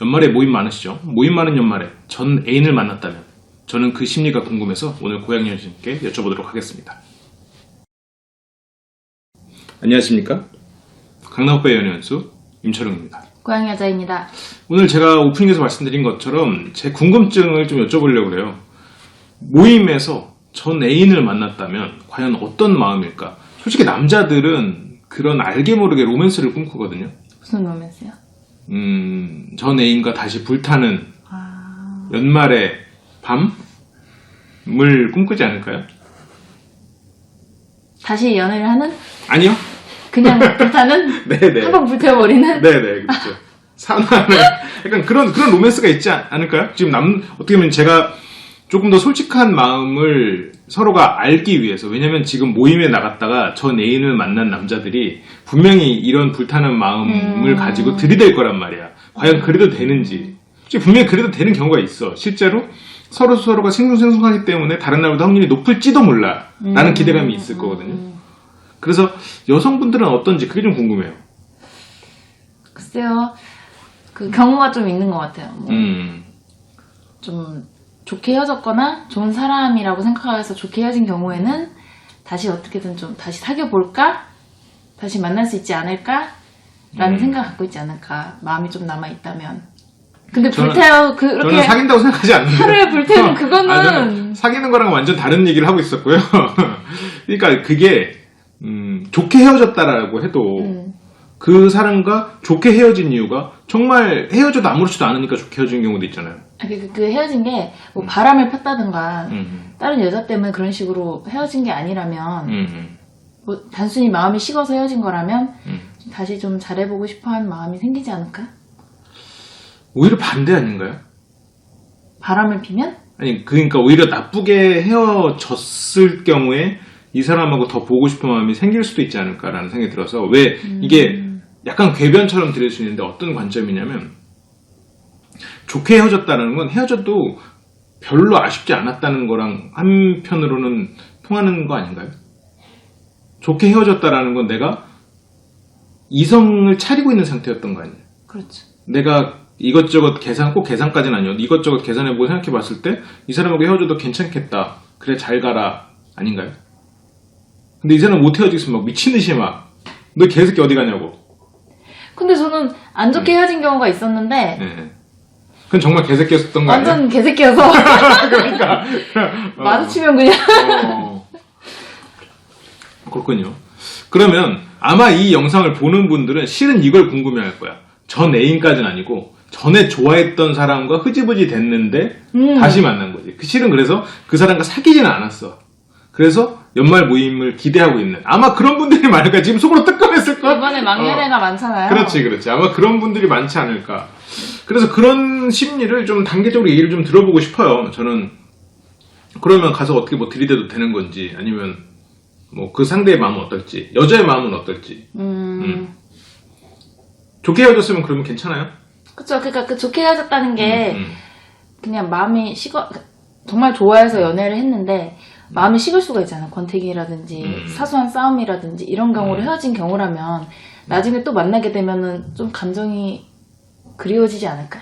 연말에 모임 많으시죠? 모임 많은 연말에 전 애인을 만났다면 저는 그 심리가 궁금해서 오늘 고양이 여신께 여쭤보도록 하겠습니다. 안녕하십니까? 강남오빠의 연애연수 임철웅입니다. 고양이 여자입니다. 오늘 제가 오프닝에서 말씀드린 것처럼 제 궁금증을 좀 여쭤보려고 그래요. 모임에서 전 애인을 만났다면 과연 어떤 마음일까? 솔직히 남자들은 그런 알게 모르게 로맨스를 꿈꾸거든요. 무슨 로맨스요? 음, 전 애인과 다시 불타는 아, 연말의 밤을 꿈꾸지 않을까요? 다시 연애를 하는? 아니요. 그냥 불타는? 네네. 한번 불태워버리는? 네네, 그렇죠. 산화는 약간 그런, 그런 로맨스가 있지 않- 않을까요? 지금 남, 어떻게 보면 제가 조금 더 솔직한 마음을 서로가 알기 위해서, 왜냐면 지금 모임에 나갔다가 전 애인을 만난 남자들이 분명히 이런 불타는 마음을 음. 가지고 들이댈 거란 말이야. 과연 그래도 되는지. 분명히 그래도 되는 경우가 있어. 실제로 서로 서로가 생뚱생뚱하기 때문에 다른 날보다 확률이 높을지도 몰라. 라는 음. 기대감이 있을 거거든요. 음, 그래서 여성분들은 어떤지 그게 좀 궁금해요. 글쎄요. 그 경우가 좀 있는 것 같아요. 뭐 음. 좀 좋게 헤어졌거나 좋은 사람이라고 생각해서 좋게 헤어진 경우에는 다시 어떻게든 좀 다시 사귀어볼까? 다시 만날 수 있지 않을까? 라는 음. 생각 갖고 있지 않을까? 마음이 좀 남아있다면. 근데 저는- 불태워, 그렇게 저는 사귄다고 생각하지 않는데. 하루에 불태우는 그거는 아, 저는 사귀는 거랑 완전 다른 얘기를 하고 있었고요. 그러니까 그게 음, 좋게 헤어졌다라고 해도 음. 그 사람과 좋게 헤어진 이유가 정말 헤어져도 아무렇지도 않으니까 좋게 헤어진 경우도 있잖아요. 아, 그, 그 헤어진 게 뭐 바람을 폈다든가 음, 다른 여자 때문에 그런 식으로 헤어진 게 아니라면 음, 음, 뭐 단순히 마음이 식어서 헤어진 거라면 음. 다시 좀 잘해보고 싶어하는 마음이 생기지 않을까? 오히려 반대 아닌가요? 바람을 피면? 아니 그러니까 오히려 나쁘게 헤어졌을 경우에 이 사람하고 더 보고 싶은 마음이 생길 수도 있지 않을까라는 생각이 들어서 왜 이게 약간 궤변처럼 들릴 수 있는데 어떤 관점이냐면 좋게 헤어졌다는 건 헤어져도 별로 아쉽지 않았다는 거랑 한편으로는 통하는 거 아닌가요? 좋게 헤어졌다라는 건 내가 이성을 차리고 있는 상태였던 거 아니에요? 그렇죠. 내가 이것저것 계산, 꼭 계산까지는 아니어도 이것저것 계산해보고 생각해 봤을 때 이 사람하고 헤어져도 괜찮겠다. 그래, 잘 가라. 아닌가요? 근데 이 사람 못 헤어지겠으면 막 미친 듯이 막, 너 개새끼 어디 가냐고. 근데 저는 안 좋게 헤어진 경우가 있었는데 네. 그건 정말 개새끼였던 거 아니야? 완전 개새끼여서 그러니까. 어. 마주치면 그냥 어. 그렇군요. 그러면 아마 이 영상을 보는 분들은 실은 이걸 궁금해 할 거야. 전 애인까지는 아니고 전에 좋아했던 사람과 흐지부지 됐는데 음. 다시 만난 거지. 그 실은 그래서 그 사람과 사귀지는 않았어. 그래서 연말 모임을 기대하고 있는 아마 그런 분들이 많을 거야. 지금 속으로 뜨끔했을 거야. 이번에 망연애가 많잖아요. 그렇지, 그렇지. 아마 그런 분들이 많지 않을까. 그래서 그런 심리를 좀 단계적으로 얘기를 좀 들어보고 싶어요. 저는 그러면 가서 어떻게 뭐 들이대도 되는 건지 아니면 뭐 그 상대의 마음은 어떨지 여자의 마음은 어떨지 음, 음. 좋게 헤어졌으면 그러면 괜찮아요? 그쵸. 그러니까 그 좋게 헤어졌다는 게 음, 그냥 마음이 식어 정말 좋아해서 연애를 했는데 마음이 식을 수가 있잖아. 권태기라든지 음. 사소한 싸움이라든지 이런 경우로 헤어진 경우라면 나중에 또 만나게 되면은 좀 감정이 그리워지지 않을까?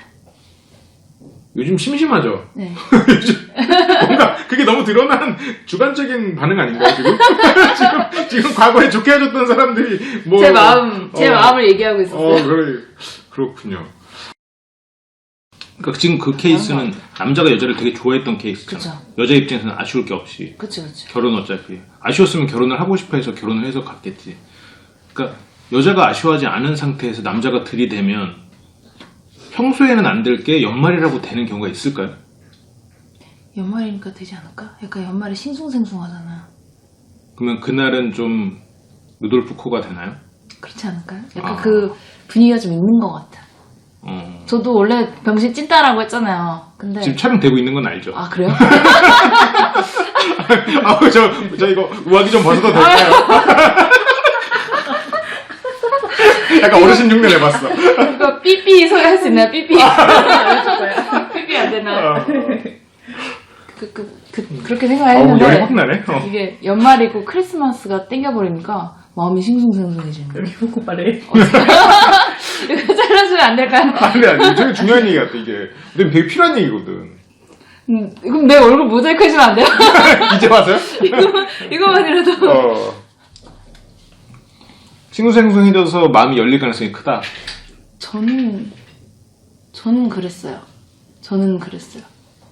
요즘 심심하죠? 네. 요즘 뭔가 그게 너무 드러난 주관적인 반응 아닌가요 지금? 지금 지금 과거에 좋게 헤어졌던 사람들이 뭐 제 마음, 제 어. 마음을 얘기하고 있었어요. 어, 그래. 그렇군요. 그러니까 지금 그 케이스는 남자가 여자를 되게 좋아했던 케이스잖아. 그쵸. 여자 입장에서는 아쉬울 게 없이 그쵸, 그쵸. 결혼 어차피 아쉬웠으면 결혼을 하고 싶어 해서 결혼을 해서 갔겠지. 그러니까 여자가 아쉬워하지 않은 상태에서 남자가 들이대면 평소에는 안 될 게 연말이라고 되는 경우가 있을까요? 연말이니까 되지 않을까? 약간 연말에 싱숭생숭하잖아. 그러면 그날은 좀 루돌프 코가 되나요? 그렇지 않을까요? 약간 아. 그 분위기가 좀 있는 것 같아. 어, 저도 원래 병신 찐따라고 했잖아요. 근데 지금 촬영되고 있는 건 알죠? 아 그래요? 아, 저, 저 이거 우아기 좀 벗어도 될까요? 약간 어르신 흉내 내봤어. 이거 삐삐 소리 할수 있나요? 삐삐. 삐삐 안 되나? 어. 그, 그, 그, 그렇게 생각했는데 열이 확 나네. 어. 이게 연말이고 크리스마스가 땡겨버리니까 마음이 싱숭생숭해지는 거예요. 여기 보고 말해. 이거 안 될까요? 아니, 아니, 되게 중요한 얘기 같아, 이게. 근데 되게 필요한 얘기거든. 음, 그럼 내 얼굴 모자이크 해주면 안 돼요? 이제 와서요? 이거만, 이거만이라도. 어. 싱숭생숭해져서 마음이 열릴 가능성이 크다. 저는, 저는 그랬어요. 저는 그랬어요.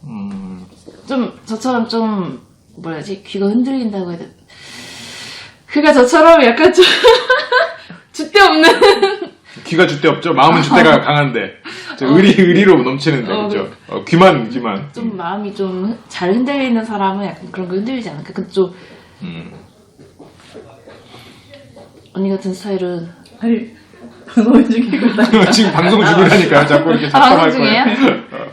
음, 좀, 저처럼 좀, 뭐라지, 귀가 흔들린다고 해야 돼. 그가 저처럼 약간 좀, 줏대 없는. 귀가 줏대 없죠? 마음은 줏대가 강한데. 저 의리, 의리로 넘치는데, 어, 그죠? 어, 귀만, 귀만. 좀 마음이 좀 잘 흔들리는 사람은 약간 그런 거 흔들리지 않을까. 좀, 음. 언니 같은 스타일은. 아니, 방송을 중이고 지금 방송 중이라니까요. 자꾸 이렇게 아, 방송 중이에요? 거예요. 어.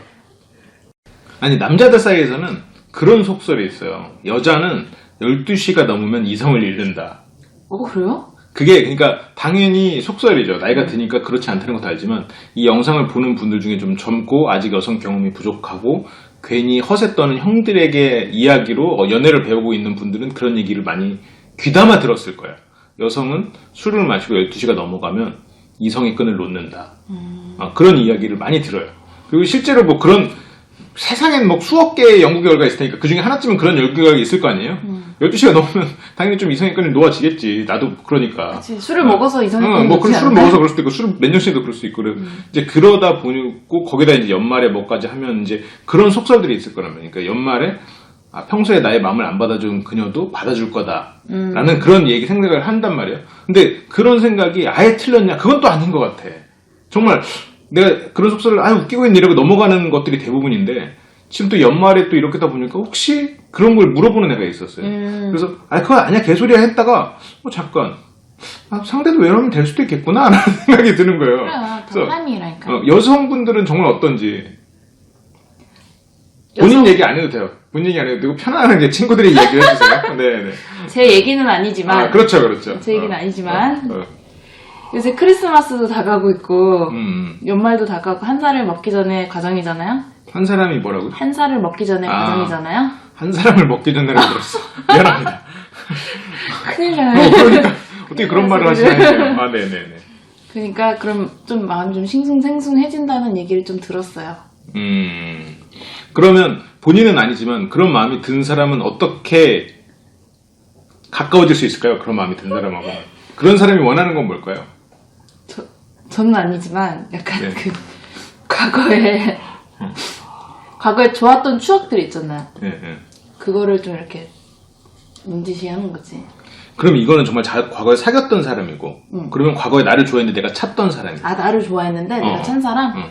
아니, 남자들 사이에서는 그런 속설이 있어요. 여자는 12시가 넘으면 이성을 잃는다. 어, 그래요? 그게 그러니까 당연히 속설이죠. 나이가 드니까 그렇지 않다는 것도 알지만 이 영상을 보는 분들 중에 좀 젊고 아직 여성 경험이 부족하고 괜히 허세 떠는 형들에게 이야기로 어, 연애를 배우고 있는 분들은 그런 얘기를 많이 귀담아 들었을 거예요. 여성은 술을 마시고 12시가 넘어가면 이성의 끈을 놓는다. 아, 그런 이야기를 많이 들어요. 그리고 실제로 뭐 그런 세상엔 뭐 수억 개의 연구 결과가 있을 테니까 그 중에 하나쯤은 그런 연구 결과가 있을 거 아니에요? 12시가 넘으면 당연히 좀 이성의 끈이 놓아지겠지. 나도 그러니까. 그치, 술을 먹어서 이성의 어, 끈이 뭐 그런 술을 않나? 먹어서 그럴 수도 있고 술을 몇 년씩도 그럴 수 있고 그래. 이제 그러다 보고 거기다 이제 연말에 뭐까지 하면 이제 그런 속설들이 있을 말이에요. 그러니까 연말에 아, 평소에 나의 마음을 안 받아준 그녀도 받아줄 거다라는 그런 얘기 생각을 한단 말이에요. 근데 그런 생각이 아예 틀렸냐? 그건 또 아닌 것 같아. 정말 내가 그런 속설을 아 웃기고 있네 이러고 넘어가는 것들이 대부분인데 지금 또 연말에 또 이렇게 다 보니까 혹시 그런 걸 물어보는 애가 있었어요. 음. 그래서 아 그거 아니야 개소리야 했다가 어 잠깐 아, 상대도 외로우면 될 수도 있겠구나 라는 생각이 드는 거예요. 그래요. 사람이라니까. 어, 여성분들은 정말 어떤지 본인 여성- 얘기 안 해도 돼요. 본인 얘기 안 해도 되고 편안하게 친구들이 얘기를 해주세요. 네, 네. 제 얘기는 아니지만, 아, 그렇죠, 그렇죠. 제 얘기는 어, 아니지만, 어, 어. 요새 크리스마스도 다가오고 있고, 음, 연말도 다가오고, 한 살을 먹기 전에 과정이잖아요? 한 사람이 뭐라고 요? 한 살을 먹기 전에 아. 과정이잖아요? 한 사람을 먹기 전에는 들었어. 미안합니다. 큰일 어, 나요. 그러니까 어떻게 그런 말을 하시나요? 아, 네, 네, 네. 그러니까, 그럼 좀 마음이 좀 싱숭생숭해진다는 얘기를 좀 들었어요. 음, 그러면 본인은 아니지만 그런 마음이 든 사람은 어떻게 가까워질 수 있을까요? 그런 마음이 든 사람하고. 그런 사람이 원하는 건 뭘까요? 저, 저는 아니지만, 약간 네. 그, 과거에, 과거에 좋았던 추억들 있잖아요. 네, 네. 그거를 좀 이렇게 문지시 하는 거지. 그럼 이거는 정말 자- 과거에 사귀었던 사람이고, 응. 그러면 과거에 나를 좋아했는데 내가 찾던 사람이야. 아, 나를 좋아했는데 어. 내가 찬 사람? 응.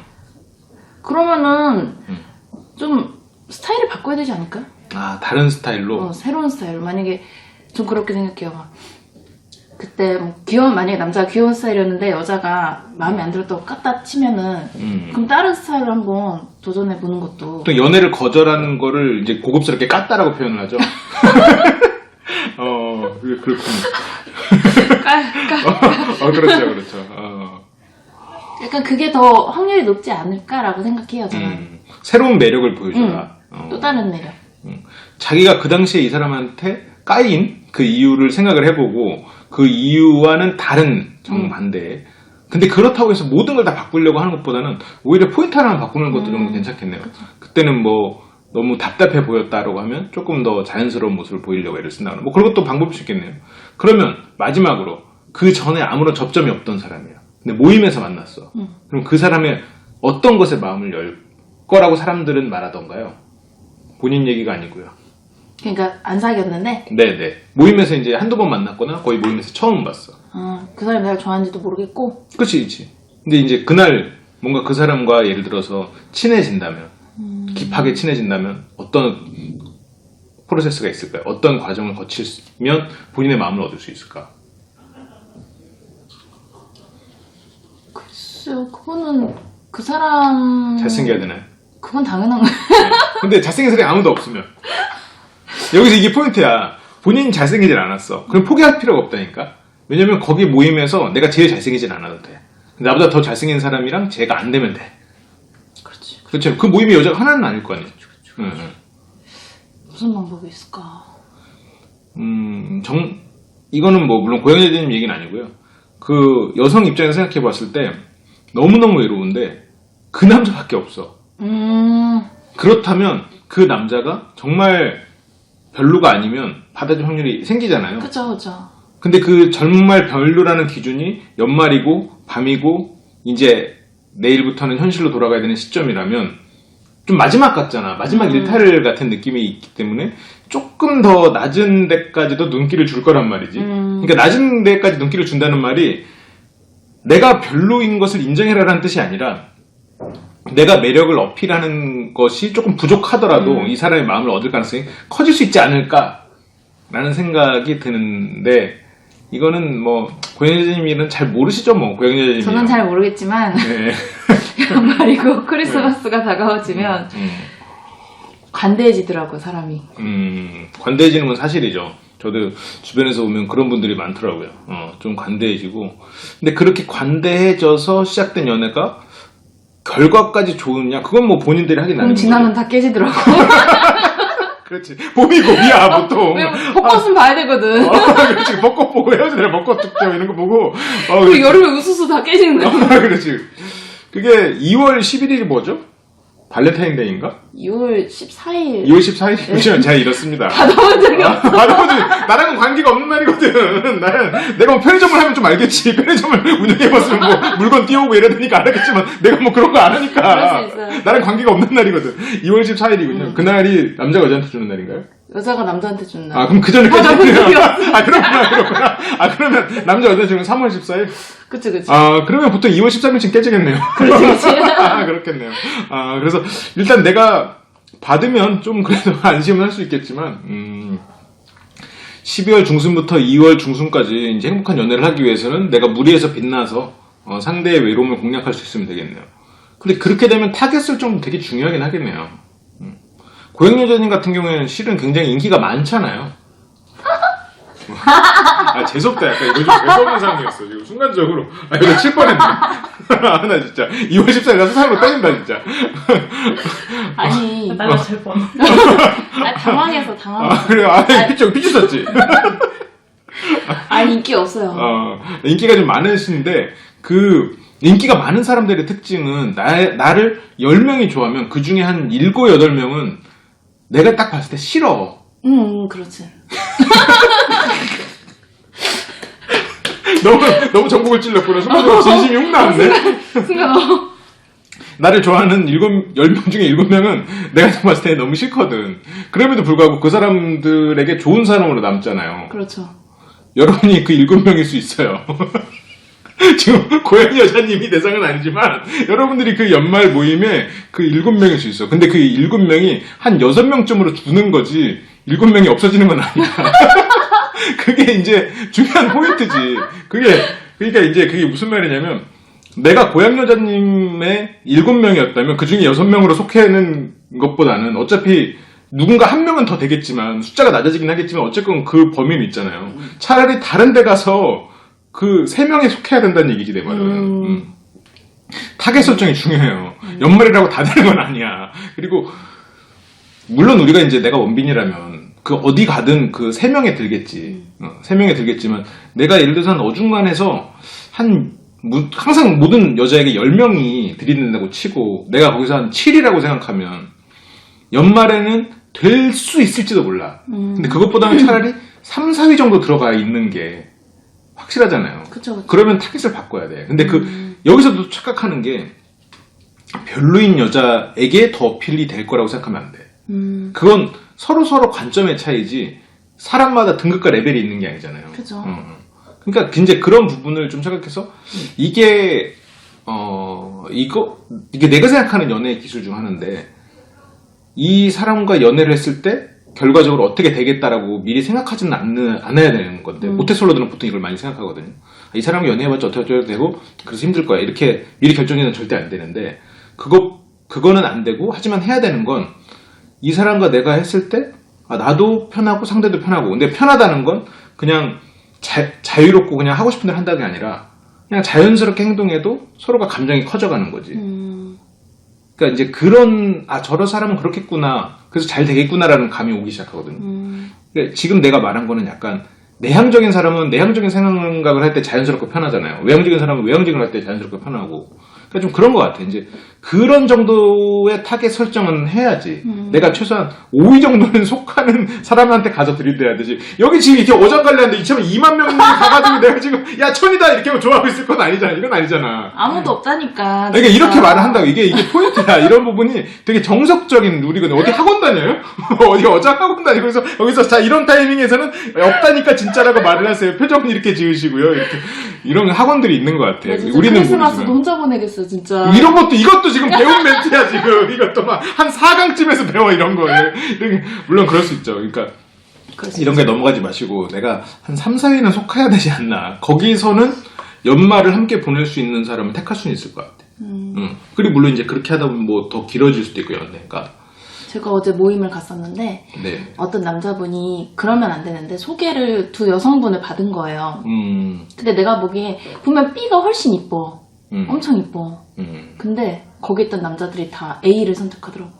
그러면은 응. 좀 스타일을 바꿔야 되지 않을까? 아, 다른 스타일로? 어, 새로운 스타일. 만약에 좀 그렇게 생각해요. 막 그때 뭐 귀여운 만약에 남자가 귀여운 스타일이었는데 여자가 마음에 안 들었다고 깠다 치면은 음. 그럼 다른 스타일로 한번 도전해 보는 것도 또 연애를 거절하는 거를 이제 고급스럽게 깠다라고 표현을 하죠. 어, 그- 그렇군요. 깔, 깔. 어, 그렇죠, 그렇죠. 어. 약간 그게 더 확률이 높지 않을까라고 생각해요 저는. 음, 새로운 매력을 보여줘라. 어. 또 다른 매력. 자기가 그 당시에 이 사람한테 까인 그 이유를 생각을 해보고 그 이유와는 다른 정반대. 근데 그렇다고 해서 모든 걸 다 바꾸려고 하는 것보다는 오히려 포인트 하나만 바꾸는 것도 좀 괜찮겠네요. 그때는 뭐 너무 답답해 보였다라고 하면 조금 더 자연스러운 모습을 보이려고 애를 쓴다거나 뭐 그런 것도 방법일 수 있겠네요. 그러면 마지막으로 그 전에 아무런 접점이 없던 사람이에요. 근데 모임에서 만났어. 음. 그럼 그 사람의 어떤 것에 마음을 열 거라고 사람들은 말하던가요? 본인 얘기가 아니고요. 그러니까 안 사귀었는데 네네. 모임에서 이제 한두 번 만났거나 거의 모임에서 처음 봤어. 어, 그 사람이 나를 좋아하는지도 모르겠고 그치, 그치. 근데 이제 그날 뭔가 그 사람과 예를 들어서 친해진다면, 깊하게 친해진다면 어떤 프로세스가 있을까요? 어떤 과정을 거치면 본인의 마음을 얻을 수 있을까? 글쎄요 그거는 그 사람 잘생겨야 되나요? 그건 당연한 거예요. 근데 잘생긴 사람이 아무도 없으면. 여기서 이게 포인트야. 본인이 잘생기질 않았어. 그럼 포기할 필요가 없다니까. 왜냐면 거기 모임에서 내가 제일 잘생기진 않아도 돼. 나보다 더 잘생긴 사람이랑 제가 안 되면 돼. 그렇지. 그렇죠. 그 모임에 여자가 하나는 아닐 거 아니에요. 응, 응. 무슨 방법이 있을까? 음, 정, 이거는 뭐, 물론 고양이님 얘기는 아니고요. 그 여성 입장에서 생각해 봤을 때, 너무너무 외로운데 그 남자밖에 없어. 음, 그렇다면 그 남자가 정말 별로가 아니면 받아줄 확률이 생기잖아요. 그쵸, 그쵸. 근데 그 정말 별로라는 기준이 연말이고 밤이고 이제 내일부터는 현실로 돌아가야 되는 시점이라면 좀 마지막 같잖아. 마지막 음. 일탈 같은 느낌이 있기 때문에 조금 더 낮은 데까지도 눈길을 줄 거란 말이지. 음. 그러니까 낮은 데까지 눈길을 준다는 말이 내가 별로인 것을 인정해라라는 뜻이 아니라 내가 매력을 어필하는 것이 조금 부족하더라도 음. 이 사람의 마음을 얻을 가능성이 커질 수 있지 않을까라는 생각이 드는데 이거는 뭐 고영재님은 잘 모르시죠 뭐 고영재님 저는 잘 모르겠지만, 네. 연말이고 크리스마스가 다가오지면 음, 관대해지더라고요, 사람이. 음, 관대해지는 건 사실이죠. 저도 주변에서 보면 그런 분들이 많더라고요. 어, 좀 관대해지고. 근데 그렇게 관대해져서 시작된 연애가 결과까지 좋으냐? 그건 뭐 본인들이 하긴 그럼 하는 지나면. 다 깨지더라고. 그렇지. 봄이 고비야, 보통. 왜 벚꽃은 봐야 되거든. 어, 그렇지. 벚꽃 보고 헤어지더라. 벚꽃 축제 이런 거 보고. 어, 그리고 그렇지. 여름에 우수수 다 깨지는 거야. 어, 그렇지. 그게 2월 11일이 뭐죠? 발렌타인데이인가? 2월 14일. 2월 14일이면 제가 이렇습니다. 받아본 적이 없어. 나는 나랑은 관계가 없는 날이거든. 나는 내가 뭐 편의점을 하면 좀 알겠지. 편의점을 운영해봤으면 뭐 물건 띄우고 이래야 되니까 알았겠지만 내가 뭐 그런 거 안 하니까. 그럴 수 있어요. 나랑 관계가 없는 날이거든. 2월 14일이군요. 그날이 남자가 여자한테 주는 날인가요? 여자가 남자한테 준 날. 아 그럼 그 전에 받아본 적이 아 그렇구나 그렇구나. 아 그러면 남자 여자 주는 3월 14일? 그치, 그치. 아 그러면 보통 2월 13일쯤 깨지겠네요. 그렇지, 그렇지. 아 그렇겠네요. 아 그래서 일단 내가 받으면 좀 그래도 안심을 할 수 있겠지만 음, 12월 중순부터 2월 중순까지 이제 행복한 연애를 하기 위해서는 내가 무리해서 빛나서 어, 상대의 외로움을 공략할 수 있으면 되겠네요. 근데 그렇게 되면 타겟 설정도 되게 중요하긴 하겠네요. 음. 고영여자님 같은 경우에는 실은 굉장히 인기가 많잖아요. 아, 재수없다. 약간 이거 좀 재수없는 상황이었어. 지금 순간적으로. 아, 이거 칠 뻔했네. 아, 나 진짜. 2월 14일 나 수상으로 때린다, 진짜. 아니, 나가 될 뻔. 아, 당황해서, 아, 당황해서. 그래. 아, 피쳐, 피쳐 썼지. 아니, 인기 없어요. 어, 인기가 좀 많으신데, 그, 인기가 많은 사람들의 특징은, 나, 나를 10명이 좋아하면, 그 중에 한 7, 8명은 내가 딱 봤을 때 싫어. 음, 음, 그렇지. 너무, 너무 정복을 찔렀구나. 순간적으로 진심이 훅 나왔네. 순간, 어. 나를 좋아하는 일곱, 열 명 중에 일곱 명은 내가 봤을 때 너무 싫거든. 그럼에도 불구하고 그 사람들에게 좋은 사람으로 남잖아요. 그렇죠. 여러분이 그 일곱 명일 수 있어요. 지금 고양이 여자님이 대상은 아니지만 여러분들이 그 연말 모임에 그 일곱 명일 수 있어. 근데 그 일곱 명이 한 여섯 명쯤으로 주는 거지 일곱 명이 없어지는 건 아니야. 그게 이제 중요한 포인트지. 그게 그러니까 이제 그게 무슨 말이냐면 내가 고양 여자님의 일곱 명이었다면 그 중에 여섯 명으로 속해는 것보다는 어차피 누군가 한 명은 더 되겠지만 숫자가 낮아지긴 하겠지만 어쨌건 그 범위는 있잖아요. 차라리 다른 데 가서 그 세 명에 속해야 된다는 얘기지 내 말은. 음. 음. 타겟 설정이 중요해요. 연말이라고 다 되는 건 아니야. 그리고 물론 우리가 이제 내가 원빈이라면 그 어디 가든 그 세 명에 들겠지. 어, 세 명에 들겠지만 내가 예를 들어서 한 어중간해서 한 무- 항상 모든 여자에게 10명이 들이댄다고 치고 내가 거기서 한 7이라고 생각하면 연말에는 될 수 있을지도 몰라. 음. 근데 그것보다는 차라리 3, 4위 정도 들어가 있는 게 확실하잖아요. 그쵸, 그쵸. 그러면 타겟을 바꿔야 돼. 근데 그 음. 여기서도 착각하는 게 별로인 여자에게 더 어필이 될 거라고 생각하면 안 돼. 음, 그건 서로 서로 관점의 차이지 사람마다 등급과 레벨이 있는 게 아니잖아요. 그죠. 어, 어. 그러니까 이제 그런 부분을 좀 생각해서 이게 어 이거 이게 내가 생각하는 연애 기술 중 하나인데 이 사람과 연애를 했을 때 결과적으로 어떻게 되겠다라고 미리 생각하지는 않는, 않아야 되는 건데 음. 모태솔로들은 보통 이걸 많이 생각하거든요. 아, 이 사람과 연애해봤자 어떻게 어떻게 되고 그래서 힘들 거야 이렇게 미리 결정해는 절대 안 되는데 그거 그거는 안 되고 하지만 해야 되는 건 이 사람과 내가 했을 때 아, 나도 편하고 상대도 편하고 근데 편하다는 건 그냥 자, 자유롭고 그냥 하고 싶은 대로 한다는 게 아니라 그냥 자연스럽게 행동해도 서로가 감정이 커져가는 거지. 음, 그러니까 이제 그런 아 저런 사람은 그렇겠구나 그래서 잘 되겠구나라는 감이 오기 시작하거든요. 음, 그러니까 지금 내가 말한 거는 약간 내향적인 사람은 내향적인 생각을 할 때 자연스럽고 편하잖아요. 외향적인 사람은 외향적인 할때 자연스럽고 편하고 그러니까 좀 그런 것 같아. 이제 그런 정도의 타겟 설정은 해야지. 음. 내가 최소한 5위 정도는 속하는 사람한테 가서 들이대야 되지. 여기 지금 이렇게 어장관리하는데 이처럼 2만 명이 가가지고 내가 지금 야 천이다 이렇게 좋아하고 있을 건 아니잖아. 이건 아니잖아. 아무도 없다니까. 그러니까 진짜. 이렇게 말을 한다고 이게 이게 포인트야 이런 부분이 되게 정석적인 룰이거든 어디 학원 다녀요? 어디 어장 학원 다니고 그래서 여기서 자 이런 타이밍에서는 없다니까 진짜라고 말을 하세요 표정은 이렇게 지으시고요 이렇게 이런 학원들이 있는 것 같아 나 진짜 우리는 크리스마스도 모르지만 혼자 보내겠어 진짜. 이런 것도 이것도 지금 배운 멘트야 지금 이것도 막 한 4강쯤에서 배워 이런 거 물론 그럴 수 있죠 그러니까 이런 게 넘어가지 마시고 내가 한 3, 4위는 속해야 되지 않나. 거기서는 연말을 함께 보낼 수 있는 사람을 택할 수는 있을 것 같아. 음. 응. 그리고 물론 이제 그렇게 하다 보면 뭐 더 길어질 수도 있고 연애가. 제가 어제 모임을 갔었는데 네. 어떤 남자분이 그러면 안 되는데 소개를 두 여성분을 받은 거예요. 음. 근데 내가 보기에 보면 B가 훨씬 이뻐. 음. 엄청 이뻐. 음. 근데 거기 있던 남자들이 다 A를 선택하더라고.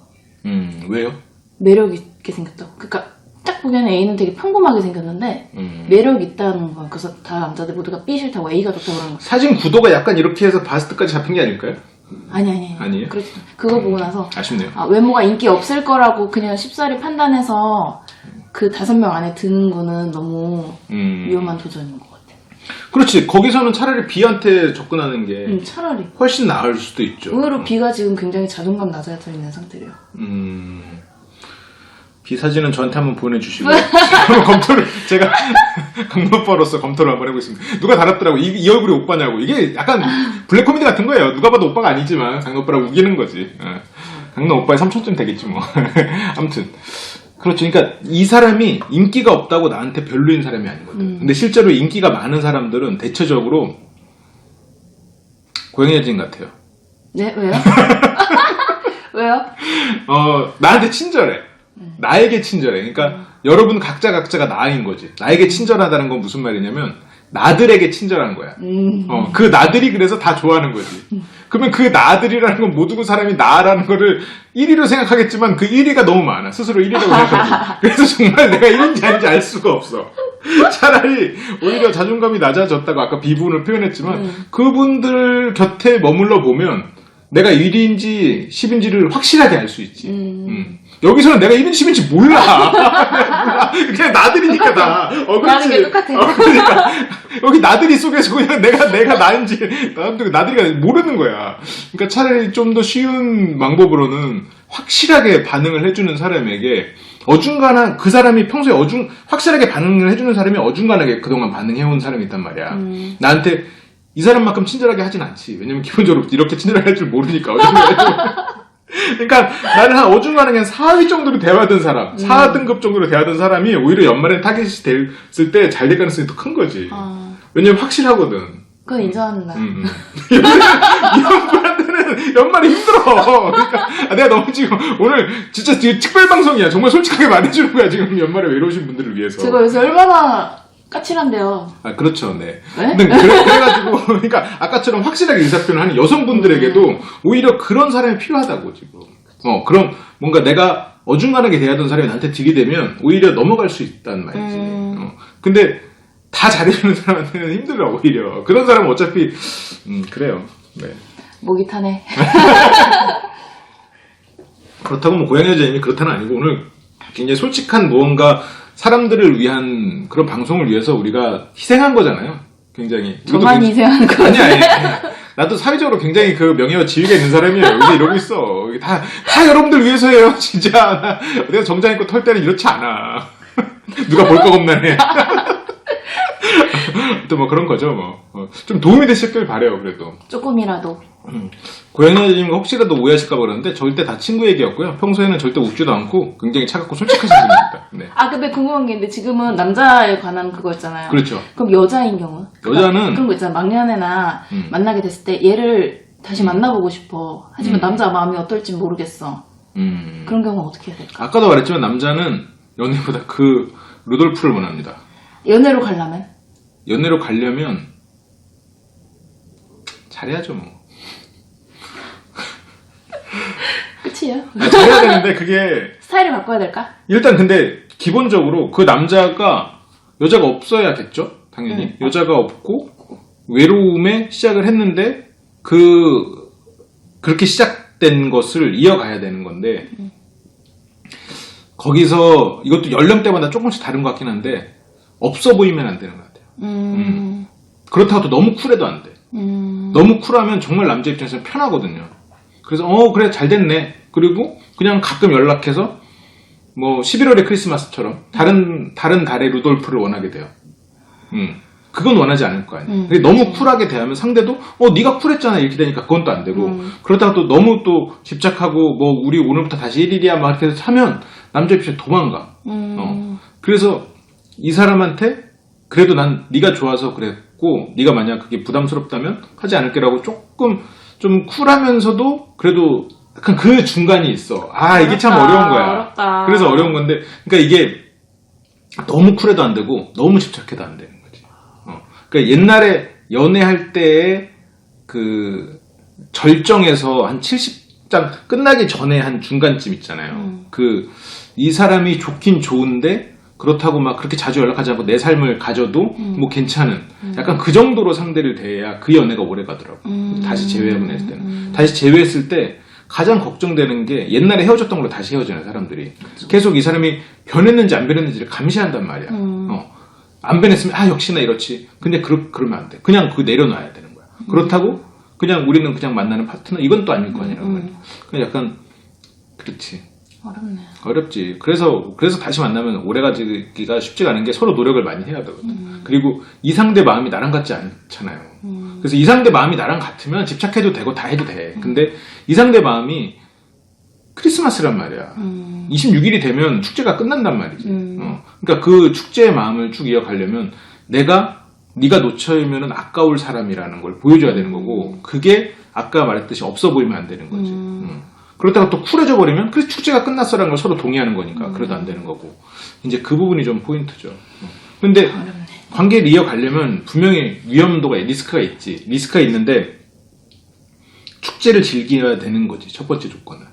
음. 왜요? 매력 있게 생겼다고. 그러니까 딱 보기에는 A는 되게 평범하게 생겼는데 음. 매력 있다는 거야. 그래서 다 남자들 모두가 B 싫다고 A가 좋다고 그러는 거야. 사진 구도가 약간 이렇게 해서 바스트까지 잡힌 게 아닐까요? 아니 아니 아니. 아니에요? 그렇지. 그거 보고 나서 아쉽네요. 아, 외모가 인기 없을 거라고 그냥 쉽사리 판단해서 그 다섯 명 안에 드는 거는 너무 음. 위험한 도전인 것 같아. 그렇지. 거기서는 차라리 B한테 접근하는 게 음, 차라리. 훨씬 나을 수도 있죠. 의외로 B가 지금 굉장히 자존감 낮아져 있는 상태래요. 음. B 사진은 저한테 한번 보내주시고 한번 검토를 제가 강노빠로서 검토를 한번 해보겠습니다. 누가 달았더라고 이, 이 얼굴이 오빠냐고 이게 약간 블랙 코미디 같은 거예요. 누가 봐도 오빠가 아니지만 강노빠라고 우기는 거지. 어. 강노 오빠의 삼촌쯤 되겠지 뭐. 아무튼 그렇죠. 그러니까 이 사람이 인기가 없다고 나한테 별로인 사람이 아니거든. 음. 근데 실제로 인기가 많은 사람들은 대체적으로 고양이 여진 같아요. 네, 왜요? 왜요? 어, 나한테 친절해. 나에게 친절해. 그러니까 여러분 각자 각자가 나인 거지. 나에게 친절하다는 건 무슨 말이냐면 나들에게 친절한 거야. 음. 어, 그 나들이 그래서 다 좋아하는 거지. 그러면 그 나들이라는 건 모든 그 사람이 나라는 거를 1위로 생각하겠지만 그 1위가 너무 많아. 스스로 1위라고 생각하지. 그래서 정말 내가 1위인지 아닌지 알 수가 없어. 차라리 오히려 자존감이 낮아졌다고 아까 비분을 표현했지만 음. 그분들 곁에 머물러 보면 내가 1위인지 10인지를 확실하게 알 수 있지. 음. 음. 여기서는 내가 1인 10인지 몰라. 몰라. 그냥 나들이니까 다. 어, 나는 그렇지. 게 똑같아. 어, 그러니까 여기 나들이 속에서 그냥 내가 내가 나인지 나도 나들이가 모르는 거야. 그러니까 차라리 좀 더 쉬운 방법으로는 확실하게 반응을 해주는 사람에게 어중간한 그 사람이 평소에 어중 확실하게 반응을 해주는 사람이 어중간하게 그동안 반응해온 사람이 있단 말이야. 음. 나한테 이 사람만큼 친절하게 하진 않지. 왜냐면 기본적으로 이렇게 친절하게 할 줄 모르니까. 그러니까 나는 한 어중간하게 한 4위 정도로 대화하던 사람, 4등급 정도로 대화하던 사람이 오히려 연말에 타겟이 됐을 때 잘 될 가능성이 더 큰 거지. 아, 왜냐면 확실하거든. 그건 인정합니다. 음, 음. 이런 분한테는 연말이 힘들어. 그러니까 아, 내가 너무 지금 오늘 진짜 지금 특별 방송이야. 정말 솔직하게 말해주는 거야. 지금 연말에 외로우신 분들을 위해서. 제가 요새 얼마나 까칠한데요. 아 그렇죠, 네. 네? 근데 그래, 그래가지고 그러니까 아까처럼 확실하게 의사표현을 하는 여성분들에게도 오히려 그런 사람이 필요하다고 지금. 어 그럼 뭔가 내가 어중간하게 대하던 사람이 나한테 들이대면 오히려 넘어갈 수 있단 말이지. 음. 어, 근데 다 잘해주는 사람한테는 힘들어 오히려. 그런 사람은 어차피 음 그래요. 네. 목이 타네. 그렇다고 뭐 고양이 여자님이 그렇다는 아니고 오늘 굉장히 솔직한 무언가 사람들을 위한 그런 방송을 위해서 우리가 희생한 거잖아요. 굉장히. 저만 희생한 거. 아니, 아니. 나도 사회적으로 굉장히 그 명예와 지위가 있는 사람이에요. 여기서 이러고 있어. 다, 다 여러분들 위해서예요, 진짜. 나- 내가 정장 입고 털 때는 이렇지 않아. 누가 볼까 겁나네. 또 뭐 그런 거죠, 뭐. 어, 좀 도움이 되셨길 바래요 그래도. 조금이라도. 고양이님 혹시라도 오해하실까 봐 그러는데 절대 다 친구 얘기였고요. 평소에는 절대 웃지도 않고 굉장히 차갑고 솔직하신 분입니다. 네. 아, 근데 궁금한 게 있는데 지금은 남자에 관한 그거 있잖아요. 그렇죠. 그럼 여자인 경우? 여자는- 그런 거 있잖아. 막년회나 음. 만나게 됐을 때 얘를 다시 만나보고 싶어. 하지만 음. 남자 마음이 어떨지 모르겠어. 음. 그런 경우는 어떻게 해야 될까? 아까도 말했지만 남자는 연애보다 그 루돌프를 원합니다. 연애로 가려면? 연애로 가려면 잘해야죠 뭐. 끝이에요? 아, 잘해야 되는데 그게 스타일을 바꿔야 될까? 일단 근데 기본적으로 그 남자가 여자가 없어야겠죠 당연히 음. 여자가 없고 외로움에 시작을 했는데 그 그렇게 시작된 것을 이어가야 되는 건데 거기서 이것도 연령대마다 조금씩 다른 것 같긴 한데 없어 보이면 안 되는 것 같아요. 음, 그렇다고 또 너무 쿨해도 안 돼. 음, 너무 쿨하면 정말 남자 입장에서 편하거든요. 그래서 어 그래 잘 됐네. 그리고 그냥 가끔 연락해서 뭐 11월의 크리스마스처럼 다른 다른 달의 루돌프를 원하게 돼요. 음. 그건 원하지 않을 거 아니에요. 음, 근데 너무 쿨하게 대하면 상대도 어 네가 쿨했잖아 이렇게 되니까 그건 또 안 되고 음. 그렇다가 또 너무 또 집착하고 뭐 우리 오늘부터 다시 1일이야 막 이렇게 해서 하면 남자 입장에 도망가. 음, 어. 그래서 이 사람한테 그래도 난 네가 좋아서 그랬고 네가 만약 그게 부담스럽다면 하지 않을게라고 조금 좀 쿨하면서도 그래도 약간 그 중간이 있어. 아 이게 참 어렵다, 어려운 거야. 어렵다. 그래서 어려운 건데 그러니까 이게 너무 쿨해도 안 되고 너무 집착해도 안 되는 거지. 어. 그러니까 옛날에 연애할 때의 그 절정에서 한 70장 끝나기 전에 한 중간쯤 있잖아요. 음. 그 이 사람이 좋긴 좋은데 그렇다고 막 그렇게 자주 연락하지 않고 내 삶을 가져도 음. 뭐 괜찮은 약간 그 정도로 상대를 대해야 그 연애가 오래 가더라고. 음. 다시 제외하고 냈을 때는. 음. 다시 제외했을 때 가장 걱정되는 게 옛날에 헤어졌던 걸로 다시 헤어지는 사람들이 계속 이 사람이 변했는지 안 변했는지를 감시한단 말이야. 음. 어. 안 변했으면 아 역시나 이렇지. 근데 그러, 그러면 안 돼. 그냥 그 내려놔야 되는 거야. 그렇다고 그냥 우리는 그냥 만나는 파트너 이건 또 아닐 거 아니라고 음. 약간 그렇지. 어렵네. 어렵지. 그래서 그래서 다시 만나면 오래 가지기가 쉽지가 않은 게 서로 노력을 많이 해야 되거든. 그리고 이 상대 마음이 나랑 같지 않잖아요. 음. 그래서 이 상대 마음이 나랑 같으면 집착해도 되고 다 해도 돼. 근데 이 상대 마음이 크리스마스란 말이야. 음. 26일이 되면 축제가 끝난단 말이지. 음. 어. 그러니까 그 축제의 마음을 쭉 이어가려면 내가 네가 놓쳐이면은 아까울 사람이라는 걸 보여줘야 되는 거고 그게 아까 말했듯이 없어 보이면 안 되는 거지. 음. 음. 그렇다가 또 쿨해져 버리면 그래 축제가 끝났어라는 걸 서로 동의하는 거니까 음. 그래도 안 되는 거고 이제 그 부분이 좀 포인트죠. 어. 근데 어렵네. 관계를 이어가려면 분명히 위험도가 리스크가 있지 리스크가 있는데 축제를 즐겨야 되는 거지 첫 번째 조건은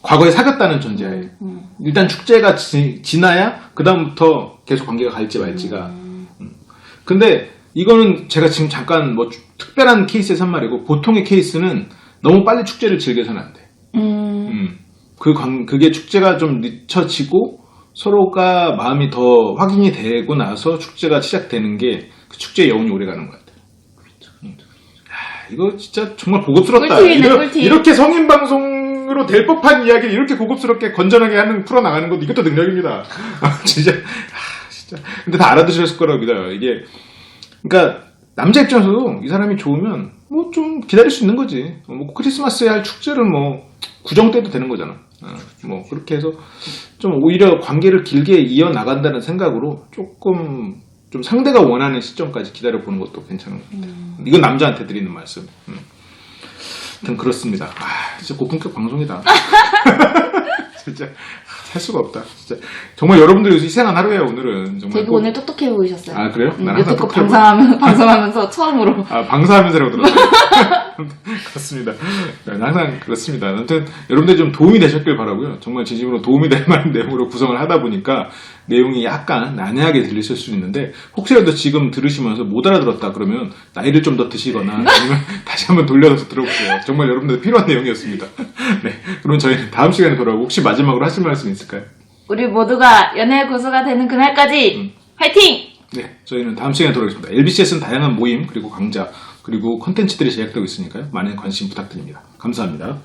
과거에 사귀었다는 전제하에 음. 일단 축제가 지, 지나야 그 다음부터 계속 관계가 갈지 말지가 음. 근데 이거는 제가 지금 잠깐 뭐 주- 특별한 케이스에서 한 말이고 보통의 케이스는 너무 빨리 축제를 즐겨서는 안 돼. 음. 음. 그 관, 그게 축제가 좀 늦춰지고 서로가 마음이 더 확인이 되고 나서 축제가 시작되는 게 그 축제의 여운이 오래 가는 것 같아요. 음. 아, 이거 진짜 정말 고급스럽다. 꿀팁이네, 이러- 꿀팁. 이렇게 성인 방송으로 될 법한 이야기를 이렇게 고급스럽게 건전하게 하는 풀어 나가는 것도 이것도 능력입니다. 아, 진짜 아, 진짜. 근데 다 알아두셨을 거라고 믿어요. 이게 그러니까 남자 입장에서도 이 사람이 좋으면 뭐 좀 기다릴 수 있는 거지. 어, 뭐 크리스마스에 할 축제를 뭐 구정 때도 되는 거잖아. 어, 뭐 그렇게 해서 좀 오히려 관계를 길게 이어 나간다는 생각으로 조금 좀 상대가 원하는 시점까지 기다려 보는 것도 괜찮은 것 같아요. 이건 남자한테 드리는 말씀. 음. 하여튼 그렇습니다. 아, 진짜 고품격 방송이다. 진짜 살 수가 없다. 진짜 정말 여러분들 이 생한 하루예요 오늘은 정말. 되게 꼭- 오늘 똑똑해 보이셨어요. 아 그래요? 음, 난 항상 여태껏 똑똑해. 방송하면, 방송하면서 처음으로. 아, 방사하면서라고 들었어요. 그렇습니다. 네, 항상 그렇습니다. 아무튼 여러분들 좀 도움이 되셨길 바라고요. 정말 진심으로 도움이 될 만한 내용으로 구성을 하다 보니까 내용이 약간 난해하게 들리실 수 있는데 혹시라도 지금 들으시면서 못 알아들었다 그러면 나이를 좀 더 드시거나 아니면 다시 한번 돌려서 들어보세요. 정말 여러분들 필요한 내용이었습니다. 네, 그럼 저희는 다음 시간에 돌아오고 혹시 마지막으로 하실 말씀 있을까요? 우리 모두가 연애 고수가 되는 그날까지 음. 화이팅! 네, 저희는 다음 시간에 돌아오겠습니다. LBCS는 다양한 모임 그리고 강좌 그리고 컨텐츠들이 제작되고 있으니까요. 많은 관심 부탁드립니다. 감사합니다.